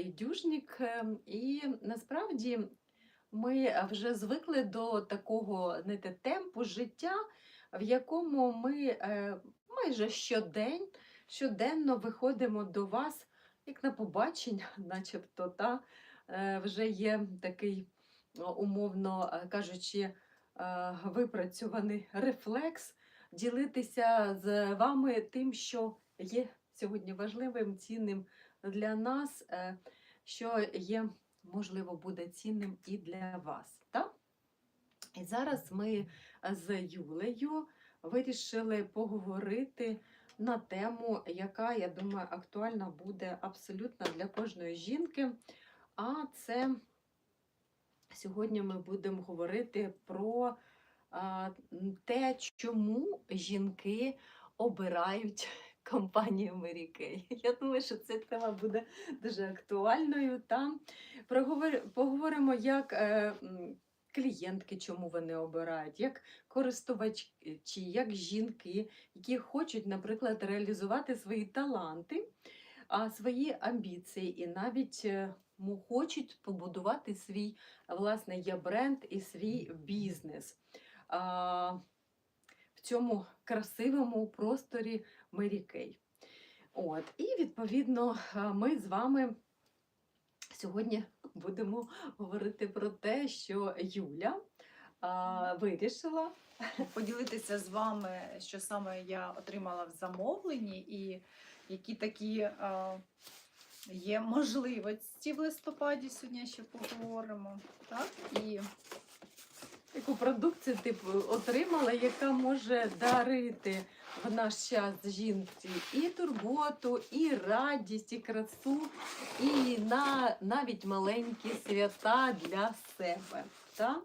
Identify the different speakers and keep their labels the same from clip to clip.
Speaker 1: Дюжнік, ем, і насправді ми вже звикли до такого знаєте, темпу життя, в якому ми е, майже щодень, щоденно виходимо до вас як на побачення, начебто, та е, вже є такий, умовно е, кажучи, е, випрацьований рефлекс ділитися з вами тим, що є сьогодні важливим, цінним для нас, е, що є, можливо, буде цінним і для вас. Так? І зараз ми з Юлею вирішили поговорити на тему, яка, я думаю, актуальна буде абсолютно для кожної жінки. А це сьогодні ми будемо говорити про те, чому жінки обирають компанію Kay. Я думаю, що ця тема буде дуже актуальною. Та Проговор- поговоримо, як е, клієнтки, чому вони обирають, як користувачі, як жінки, які хочуть, наприклад, реалізувати свої таланти, а свої амбіції, і навіть е, хочуть побудувати свій власне є бренд і свій бізнес. А, цьому красивому просторі Мері Кей. От, і відповідно ми з вами сьогодні будемо говорити про те, що Юля а, вирішила
Speaker 2: поділитися з вами, що саме я отримала в замовленні, і які такі е, є можливості в листопаді. Сьогодні ще поговоримо. Так? І
Speaker 1: яку продукцію ти отримала, яка може дарити в наш час жінці і турботу, і радість, і красу, і на, навіть маленькі свята для себе. Так?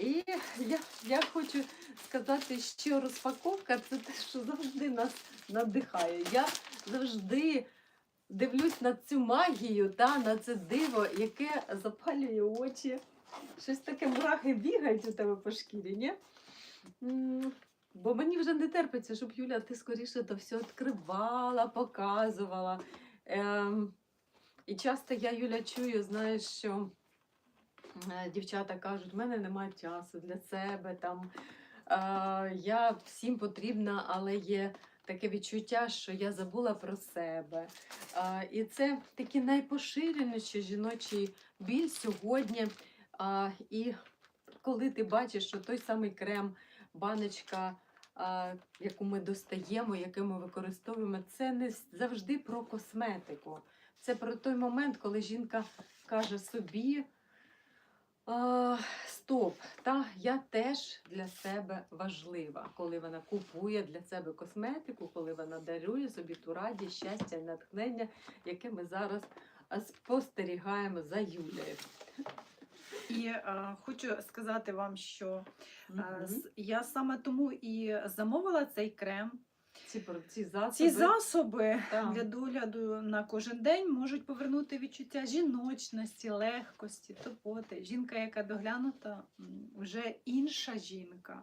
Speaker 1: І я, я хочу сказати, що розпаковка це те, що завжди нас надихає. Я завжди дивлюсь на цю магію, та, на це диво, яке запалює очі. Щось таке мурахи бігають у тебе по шкірі, ні? Бо мені вже не терпиться, щоб Юля, ти скоріше то все відкривала, показувала. Ем, і часто я, Юля, чую, знаєш, що е, дівчата кажуть, в мене немає часу для себе. Там, е, я всім потрібна, але є таке відчуття, що я забула про себе. Е, і це такий найпоширеніший жіночий біль сьогодні. А, і коли ти бачиш, що той самий крем, баночка, а, яку ми достаємо, яку ми використовуємо, це не завжди про косметику. Це про той момент, коли жінка каже собі. А, стоп, та я теж для себе важлива, коли вона купує для себе косметику, коли вона дарує собі ту радість, щастя і натхнення, яке ми зараз спостерігаємо за Юлею.
Speaker 2: І е, хочу сказати вам, що е,
Speaker 1: Мгм.
Speaker 2: я саме тому і замовила цей крем.
Speaker 1: Ці, про- ці засоби.
Speaker 2: Ці засоби
Speaker 1: Так.
Speaker 2: для догляду на кожен день можуть повернути відчуття жіночності, легкості, турботи. Жінка, яка доглянута, м, вже інша жінка.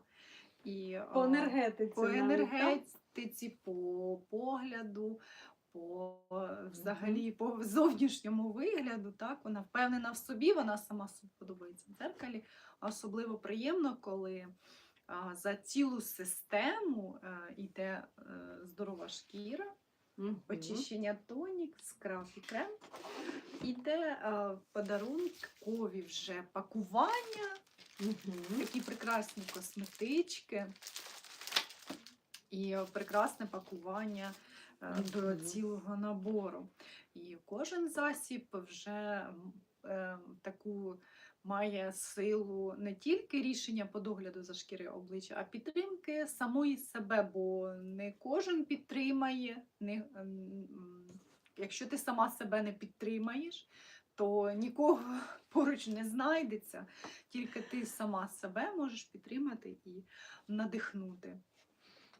Speaker 2: І,
Speaker 1: по
Speaker 2: а,
Speaker 1: енергетиці.
Speaker 2: по
Speaker 1: навіть,
Speaker 2: енергетиці, по погляду, по взагалі по зовнішньому вигляду. Так, вона впевнена в собі, вона сама собі подобається в дзеркалі. Особливо приємно, коли а, за цілу систему е, йде е, здорова шкіра, очищення тонік, скраб і крем. Іде е, подарункові вже пакування,
Speaker 1: Мгм.
Speaker 2: такі прекрасні косметички і е, прекрасне пакування е, до цілого набору. І кожен засіб вже е, таку має силу не тільки рішення по догляду за шкірою обличчя, а підтримки самої себе, бо не кожен підтримає. Не, якщо ти сама себе не підтримаєш, то нікого поруч не знайдеться. Тільки ти сама себе можеш підтримати і надихнути.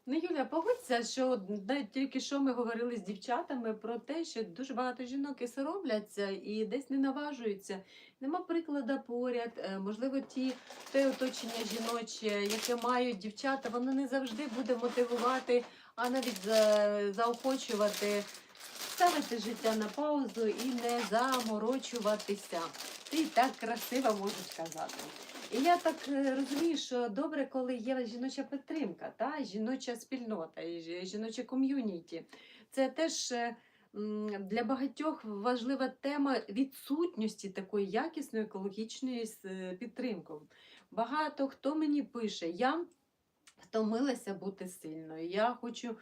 Speaker 1: Ну, Юля, погодься, що навіть тільки що ми говорили з дівчатами про те, що дуже багато жінок і соромляться і десь не наважуються. Нема прикладу поряд. Е, Можливо, ті те оточення жіноче, яке мають дівчата, воно не завжди буде мотивувати, а навіть заохочувати ставити життя на паузу і не заморочуватися. Ти так красиво можеш казати. І я так е, розумію, що добре, коли є жіноча підтримка, та жіноча спільнота, і жі- жіноче ком'юніті. Це теж е, для багатьох важлива тема відсутності такої якісної екологічної е, підтримки. Багато хто мені пише, я втомилася бути сильною. Я хочу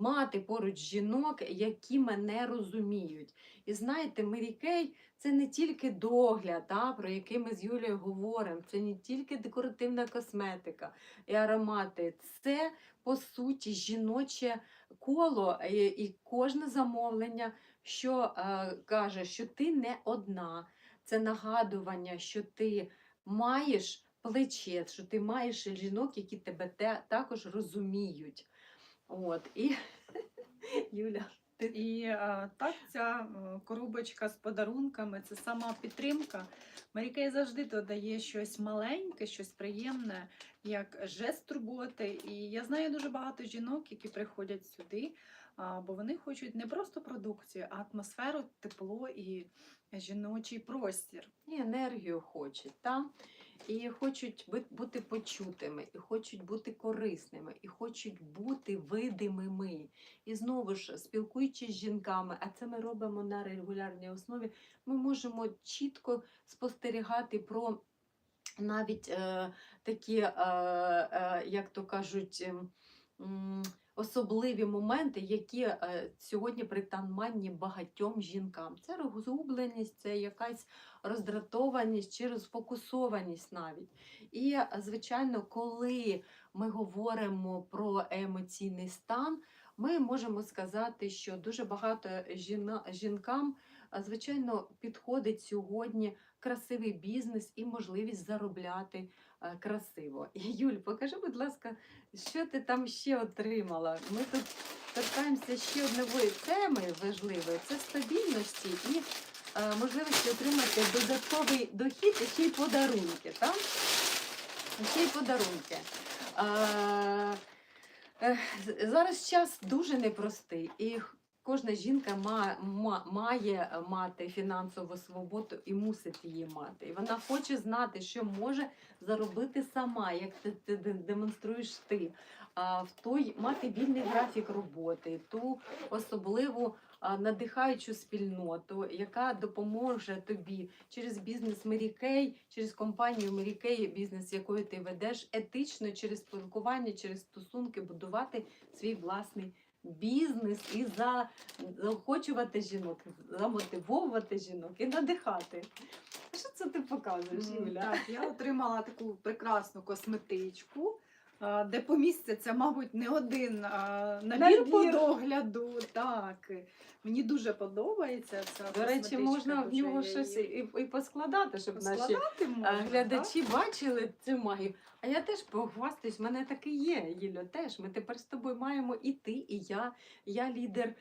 Speaker 1: мати поруч жінок, які мене розуміють. І знаєте, Мері Кей це не тільки догляд, та, про який ми з Юлією говоримо, це не тільки декоративна косметика і аромати. Це по суті жіноче коло і кожне замовлення, що е, каже, що ти не одна. Це нагадування, що ти маєш плече, що ти маєш жінок, які тебе те, також розуміють. От, і Юля,
Speaker 2: І е, так ця е, коробочка з подарунками це сама підтримка. Марікей завжди додає щось маленьке, щось приємне, як жест турботи. І я знаю дуже багато жінок, які приходять сюди, бо вони хочуть не просто продукцію, а атмосферу, тепло і жіночий простір.
Speaker 1: і енергію хочуть, та? І хочуть бу- бути почутими, і хочуть бути корисними, і хочуть бути видимими. І знову ж, спілкуючись з жінками, а це ми робимо на регулярній основі, ми можемо чітко спостерігати про навіть е, такі, е, е, як то кажуть, м, особливі моменти, які е, сьогодні притаманні багатьом жінкам. Це розгубленість, це якась роздратованість чи розфокусованість навіть. І, е, звичайно, коли ми говоримо про емоційний стан, ми можемо сказати, що дуже багато жінкам, е, звичайно, підходить сьогодні красивий бізнес і можливість заробляти красиво. І, Юль, покажи, будь ласка, що ти там ще отримала? Ми тут торкаємося ще одної теми важливої це стабільності і е, можливості отримати додатковий дохід і ще й подарунки. Так? Ще й подарунки. Е, е, зараз час дуже непростий, і кожна жінка ма, ма- має мати фінансову свободу і мусить її мати. І вона хоче знати, що може заробити сама, як ти, демонструєш ти. А, в той мати вільний графік роботи, ту особливу надихаючу спільноту, яка допоможе тобі через бізнес Kay, через компанію Kay, бізнес, якою ти ведеш, етично через спілкування, через стосунки будувати свій власний бізнес і за- заохочувати жінок, замотивовувати жінок і надихати. Що це ти показуєш,
Speaker 2: М,
Speaker 1: Юля?
Speaker 2: Так, я отримала таку прекрасну косметичку, де поміститься, мабуть, не один а, набір, по догляду. Так, мені дуже подобається ця
Speaker 1: До речі, можна в нього щось і, і поскладати, щоб наші
Speaker 2: поскладати
Speaker 1: а,
Speaker 2: можна,
Speaker 1: глядачі бачили цю магію. А я теж похвастаюсь, в мене так і є, Юля, теж. Ми тепер з тобою маємо і ти, і я. Я лідер,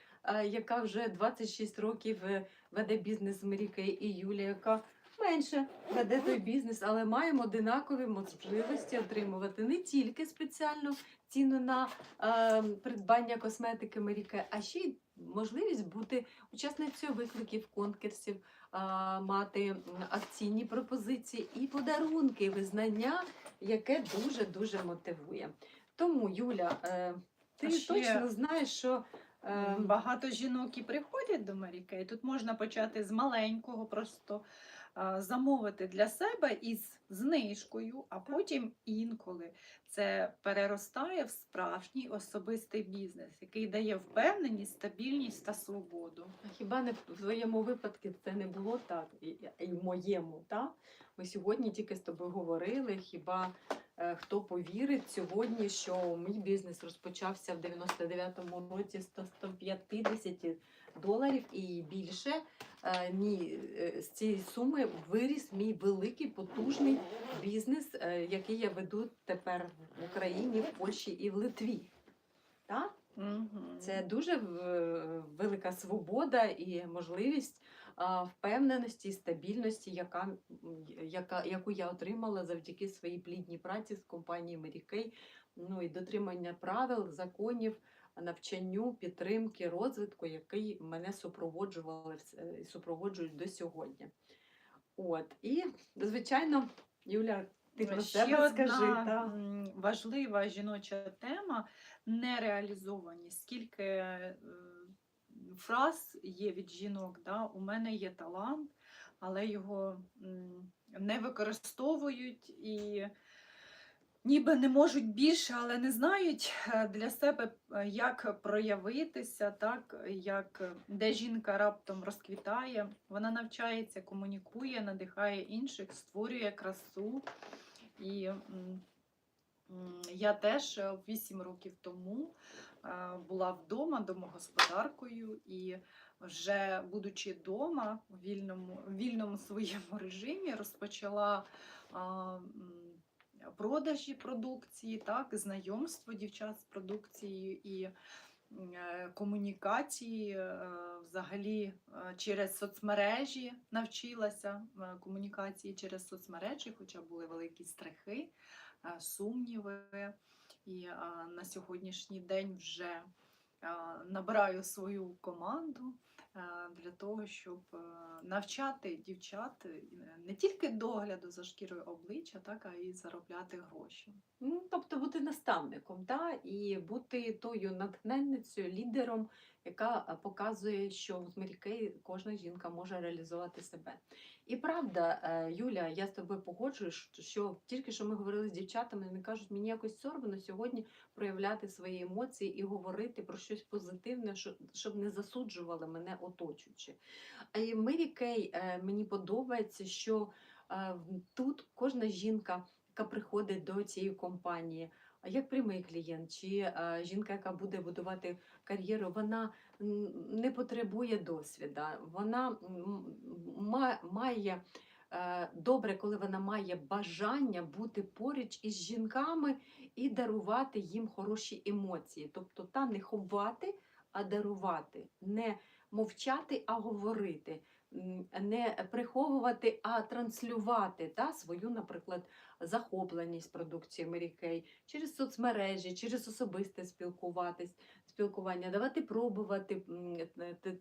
Speaker 1: яка вже 26 років е, веде бізнес в Мрікей, і Юля, яка менше веде той бізнес, але маємо одинакові можливості отримувати не тільки спеціальну ціну на е, придбання косметики Мрікей, а ще й можливість бути учасницею викликів, конкурсів, а, мати акційні пропозиції і подарунки, визнання, яке дуже-дуже мотивує. Тому, Юля, е, ти
Speaker 2: ще-
Speaker 1: точно знаєш, що е,
Speaker 2: Багато жінок і приходять до Марікей. Тут можна почати з маленького, просто замовити для себе із знижкою, а потім інколи це переростає в справжній особистий бізнес, який дає впевненість, стабільність та свободу.
Speaker 1: А Хіба не в твоєму випадку це не було так, і, в моєму, так? Ми сьогодні тільки з тобою говорили. Хіба е, хто повірить сьогодні, що мій бізнес розпочався в 99-му році з 150 доларів і більше. Е, ні, е, з цієї суми виріс мій великий потужний бізнес, е, який я веду тепер в Україні, в Польщі і в Литві. Так? Це дуже велика свобода і можливість впевненості і стабільності, яка, яка, яку я отримала завдяки своїй плідній праці з компанією Kay, ну і дотримання правил, законів, навчанню, підтримки, розвитку, який мене супроводжували е, і супроводжують до сьогодні. От. І, звичайно, Юля, ти про
Speaker 2: Ще
Speaker 1: себе скажи. Та.
Speaker 2: важлива жіноча тема нереалізованість. Скільки е, фраз є від жінок, да? у мене є талант, але його не використовують і ніби не можуть більше, але не знають е, для себе, е, як проявитися, так, як, е, де жінка раптом розквітає. Вона навчається, комунікує, надихає інших, створює красу. І я теж 8 років тому була вдома домогосподаркою і вже будучи вдома у вільному, в вільному своєму режимі, розпочала продажі продукції, так, знайомство дівчат з продукцією і е, комунікації е, взагалі е, через соцмережі навчилася комунікації через соцмережі, хоча були великі страхи, сумніви. І на сьогоднішній день вже набираю свою команду е, для того, щоб е, навчати дівчат е, не тільки догляду за шкірою обличчя, так, а й заробляти гроші.
Speaker 1: Ну, тобто бути наставником, та, і бути тою натхненницею, лідером, яка е, показує, що в Мері кожна жінка може реалізувати себе. І правда, е, Юля, я з тобою погоджуюсь, що- тільки що ми говорили з дівчатами, вони кажуть, мені якось соромно сьогодні проявляти свої емоції і говорити про щось позитивне, що- щоб не засуджували мене оточуючи. І Мері Кей е, мені подобається, що е, тут кожна жінка яка приходить до цієї компанії, як прямий клієнт, чи е, жінка, яка буде будувати кар'єру, вона не потребує досвіда. Вона має е, добре, коли вона має бажання бути поруч із жінками і дарувати їм хороші емоції. Тобто та не ховати, а дарувати, не мовчати, а говорити. Не приховувати, а транслювати та, свою, наприклад, захопленість продукцією Mary Kay через соцмережі, через особисте спілкуватись, спілкування, давати пробувати,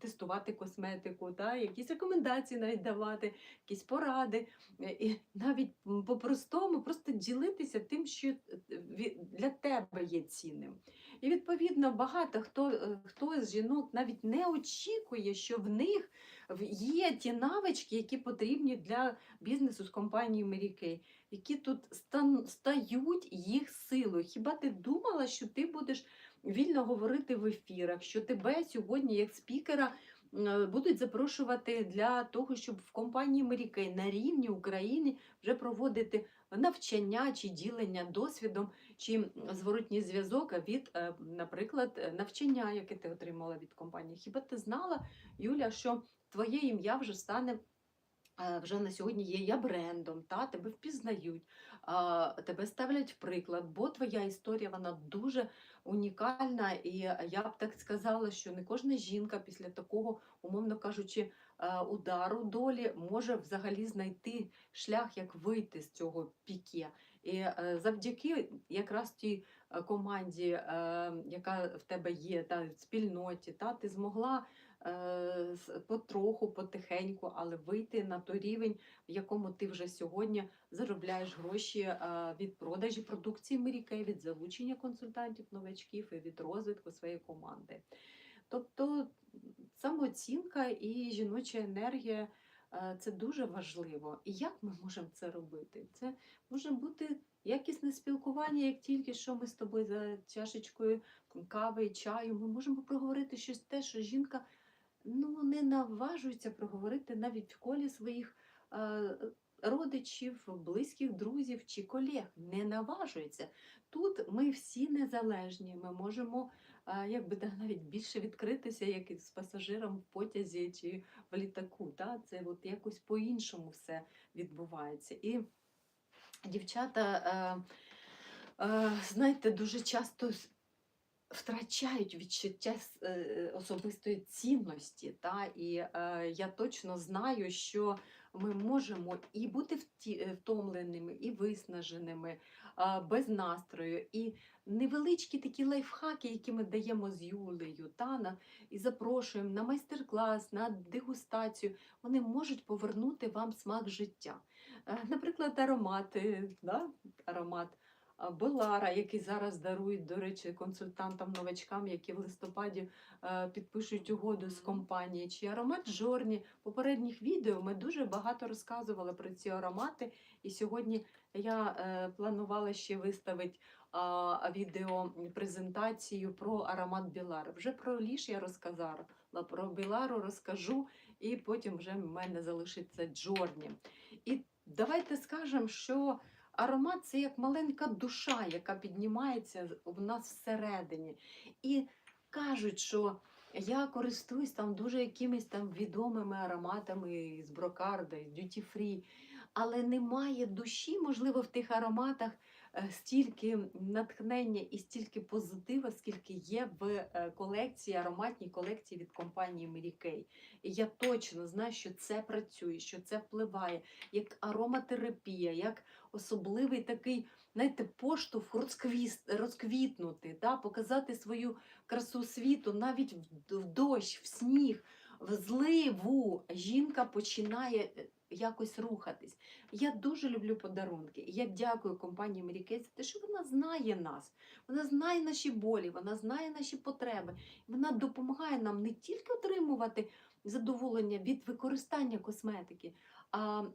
Speaker 1: тестувати косметику, та, якісь рекомендації навіть давати, якісь поради. е, І навіть по-простому просто ділитися тим, що е, для тебе є цінним. І відповідно багато хто, е, хто з жінок навіть не очікує, що в них є ті навички, які потрібні для бізнесу з компанією Mary Kay які тут стан, стають їх силою. Хіба ти думала, що ти будеш вільно говорити в ефірах, що тебе сьогодні, як спікера, будуть запрошувати для того, щоб в компанії Mary Kay на рівні України вже проводити навчання чи ділення досвідом, чи зворотній зв'язок від, е, наприклад, навчання, яке ти отримала від компанії. Хіба ти знала, Юля, що твоє ім'я вже стане е, вже на сьогодні є я брендом, та тебе впізнають, тебе ставлять приклад, бо твоя історія вона дуже унікальна. І я б так сказала, що не кожна жінка після такого, умовно кажучи, е, удару долі може взагалі знайти шлях, як вийти з цього піке. І е, завдяки якраз тій команді, яка в тебе є, та спільноті, та ти змогла потроху, потихеньку, але вийти на той рівень, в якому ти вже сьогодні заробляєш гроші е, від продажі продукції Мері від залучення консультантів, новачків і від розвитку своєї команди. Тобто самооцінка і жіноча енергія е, це дуже важливо. І як ми можемо це робити? Це може бути якісне спілкування, як тільки що ми з тобою за чашечкою кави чаю. Ми можемо проговорити щось те, що жінка ну, не наважується проговорити навіть в колі своїх е, родичів, близьких друзів чи колег. Не наважується. Тут ми всі незалежні, ми можемо е, якби да, навіть більше відкритися, як і з пасажиром в потязі чи в літаку. Та? Це от якось по-іншому все відбувається. І дівчата, е, знаєте, дуже часто втрачають відчуття е, особистої цінності. Та? І е, я точно знаю, що ми можемо і бути е, втомленими, і виснаженими, без настрою. І невеличкі такі лайфхаки, які ми даємо з Юлею, та, на, і запрошуємо на майстер-клас, на дегустацію, вони можуть повернути вам смак життя. Наприклад, аромати, да? аромат Белара, який зараз дарують, до речі, консультантам, новачкам, які в листопаді е, підпишуть угоду з компанією, чи аромат Жорні. В попередніх відео ми дуже багато розказували про ці аромати. І сьогодні я е, планувала ще виставити відео презентацію про аромат Білар. Вже про ліж я розказала, про Білару розкажу, і потім вже в мене залишиться Джорні. І давайте скажемо, що аромат це як маленька душа, яка піднімається в нас всередині. І кажуть, що я користуюсь там дуже якимись там відомими ароматами з брокарда, з дюті фрі, але немає душі, можливо, в тих ароматах стільки натхнення і стільки позитива, скільки є в е, колекції, ароматній колекції від компанії Mary Kay. І я точно знаю, що це працює, що це впливає, як ароматерапія, як особливий такий, знаєте, поштовх розквіст, розквітнути, да? показати свою красу світу навіть в, дощ, в сніг, в зливу. Жінка починає е, якось рухатись. Я дуже люблю подарунки. Я дякую компанії Mary за те, що вона знає нас. Вона знає наші болі, вона знає наші потреби. Вона допомагає нам не тільки отримувати задоволення від використання косметики,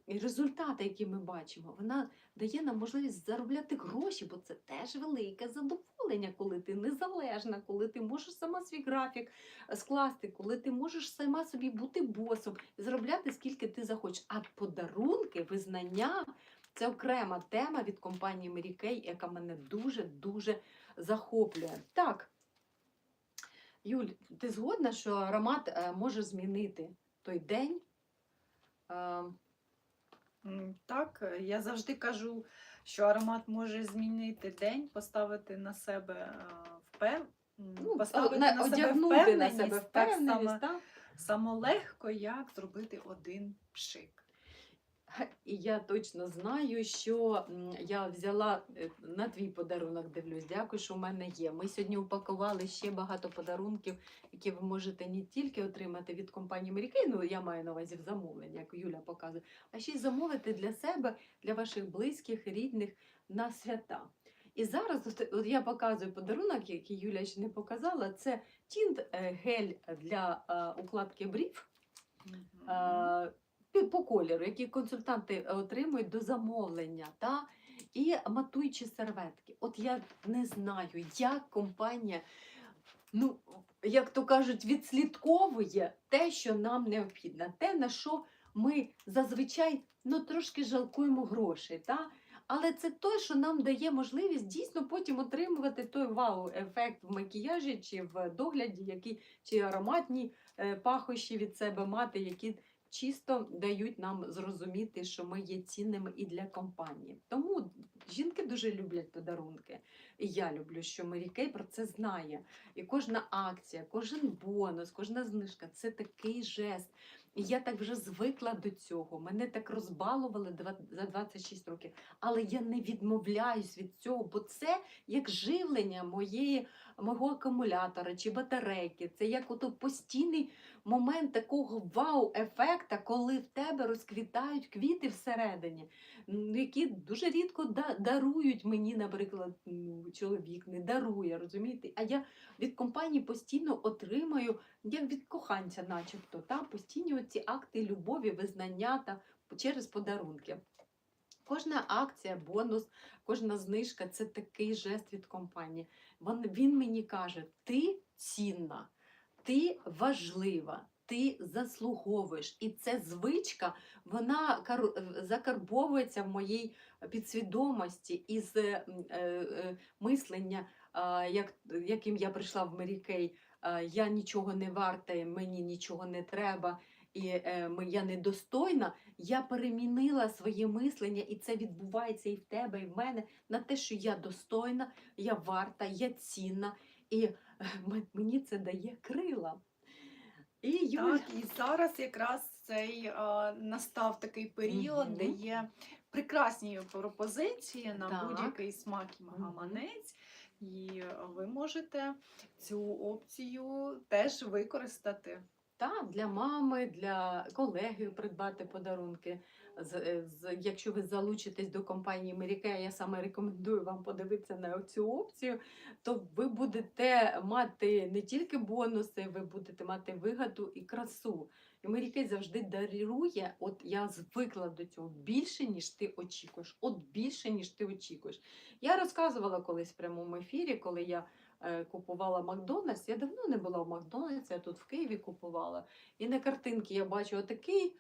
Speaker 1: результати, які ми бачимо, вона дає нам можливість заробляти гроші, бо це теж велике задоволення, коли ти незалежна, коли ти можеш сама свій графік е, скласти, коли ти можеш сама собі бути босом заробляти скільки ти захочеш. А подарунки, визнання це окрема тема від компанії Kay, яка мене дуже дуже захоплює. Так. Юль, ти згодна, що аромат е, може змінити той день?
Speaker 2: Так, я завжди кажу, що аромат може змінити день, поставити на себе е, впев...
Speaker 1: ну,
Speaker 2: поставити
Speaker 1: на-
Speaker 2: на, себе
Speaker 1: на
Speaker 2: впевненість, так само,
Speaker 1: так?
Speaker 2: само легко, як зробити один пшик.
Speaker 1: І я точно знаю, що я взяла е, на твій подарунок, дивлюсь. Дякую, що в мене є. Ми сьогодні упакували ще багато подарунків, які ви можете не тільки отримати від компанії Kay, ну я маю на увазі в замовлення, як Юля показує, а ще й замовити для себе, для ваших близьких, рідних на свята. І зараз от, от я показую подарунок, який Юля ще не показала. Це тінт е, гель для е, укладки брів е, пі- по кольору, які консультанти е, отримують до замовлення, та? і матуючі серветки. От я не знаю, як компанія, ну, як то кажуть, відслідковує те, що нам необхідно, те, на що ми зазвичай ну, трошки жалкуємо грошей. Та? Але це те, що нам дає можливість дійсно потім отримувати той вау-ефект в макіяжі чи в догляді, який, чи ароматні е, пахощі від себе мати, які чисто дають нам зрозуміти, що ми є цінними і для компанії. Тому жінки дуже люблять подарунки. І я люблю, що Kay про це знає. І кожна акція, кожен бонус, кожна знижка це такий жест. І я так вже звикла до цього. Мене так розбалували за 26 років. Але я не відмовляюсь від цього, бо це як живлення моєї, мого акумулятора чи батарейки. Це як ото постійний момент такого вау-ефекта, коли в тебе розквітають квіти всередині, які дуже рідко дарують мені, наприклад, чоловік не дарує, розумієте? А я від компанії постійно отримаю, як від коханця, начебто, та? постійні ці акти любові, визнання та через подарунки. Кожна акція, бонус, кожна знижка це такий жест від компанії. Він мені каже: ти цінна, ти важлива, ти заслуговуєш. І ця звичка вона е, закарбовується в моїй підсвідомості із е, е, е, мислення, а, як, яким я прийшла в Kay. а, Я нічого не варта, мені нічого не треба, і е, я недостойна. Я перемінила своє мислення, і це відбувається і в тебе, і в мене на те, що я достойна, я варта, я цінна, і е, мені це дає крила. І Юль,
Speaker 2: Так, і зараз якраз цей е, настав такий період, де є прекрасні пропозиції на
Speaker 1: Так.
Speaker 2: будь-який смак і
Speaker 1: Мгм.
Speaker 2: гаманець. І ви можете цю опцію теж використати.
Speaker 1: Так, для мами, для колеги придбати подарунки. Е, якщо ви залучитесь до компанії Меріке, я саме рекомендую вам подивитися на цю опцію, то ви будете мати не тільки бонуси, ви будете мати вигоду і красу. І Мерікей завжди дарує, от я звикла до цього більше, ніж ти очікуєш. От більше, ніж ти очікуєш. Я розказувала колись в прямому ефірі, коли я е, купувала Макдональдс. Я давно не була в Макдональдсі, я тут в Києві купувала. І на картинці я бачу отакий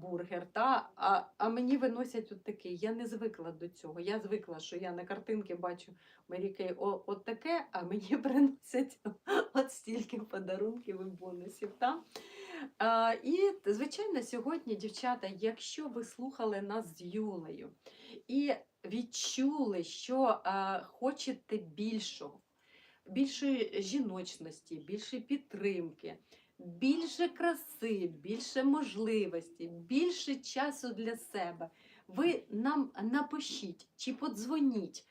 Speaker 1: бургер, та, а, а мені виносять от такий. Я не звикла до цього. Я звикла, що я на картинці бачу Марікей от таке, а мені приносять от стільки подарунків і бонусів. Та? А, і, звичайно, сьогодні, дівчата, якщо ви слухали нас з Юлею і відчули, що а, хочете більшого, більшої жіночності, більшої підтримки, більше краси, більше можливості, більше часу для себе. Ви нам напишіть чи подзвоніть.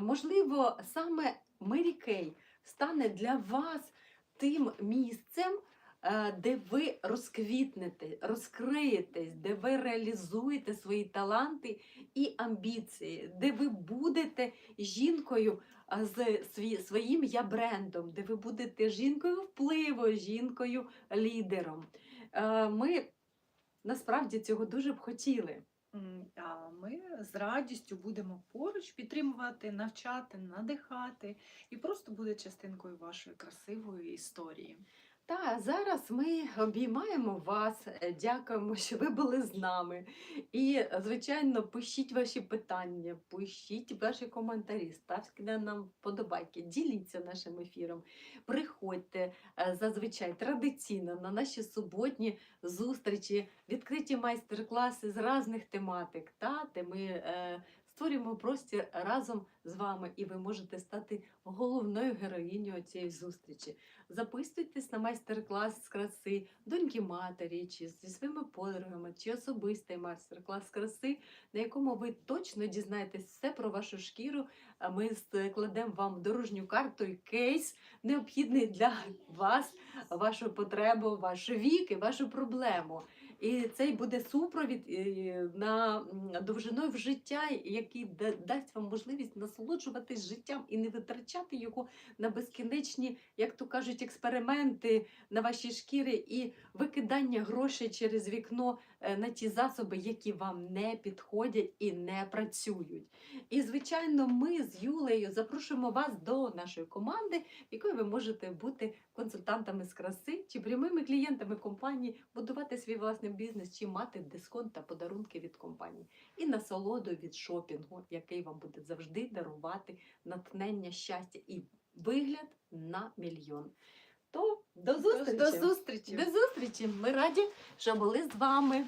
Speaker 1: Можливо, саме Мері Кей стане для вас тим місцем, де ви розквітнете, розкриєтесь, де ви реалізуєте свої таланти і амбіції, де ви будете жінкою з своїм я брендом, де ви будете жінкою впливу, жінкою лідером. Е, Ми насправді цього дуже б хотіли.
Speaker 2: А ми з радістю будемо поруч підтримувати, навчати, надихати і просто буде частинкою вашої красивої історії.
Speaker 1: Та зараз ми обіймаємо вас. е, Дякуємо, що ви були з нами. І, е, звичайно, пишіть ваші питання, пишіть ваші коментарі, ставте нам вподобайки, діліться нашим ефіром. Приходьте е, зазвичай традиційно на наші суботні зустрічі, відкриті майстер-класи з різних тематик, та, де ми створюємо простір разом з вами, і ви можете стати головною героїнею цієї зустрічі. Записуйтесь на майстер-клас з краси доньки матері, чи зі своїми подругами, чи особистий майстер-клас з краси, на якому ви точно дізнаєтесь все про вашу шкіру. Ми складемо вам дорожню карту і кейс, необхідний для вас, вашу потребу, ваш вік і вашу проблему. І цей буде супровід е, на довжиною в життя, який дасть вам можливість насолоджуватись життям і не витрачати його на безкінечні, як то кажуть, експерименти на вашій шкірі і викидання грошей через вікно на ті засоби, які вам не підходять і не працюють. І, звичайно, ми з Юлею запрошуємо вас до нашої команди, в якої ви можете бути консультантами з краси чи прямими клієнтами компанії, будувати свій власний бізнес, чи мати дисконт та подарунки від компанії. І насолоду від шопінгу, який вам буде завжди дарувати натхнення, щастя і вигляд на мільйон. То до зустрічі!
Speaker 2: До зустрічі!
Speaker 1: До зустрічі! Ми раді, що були з вами.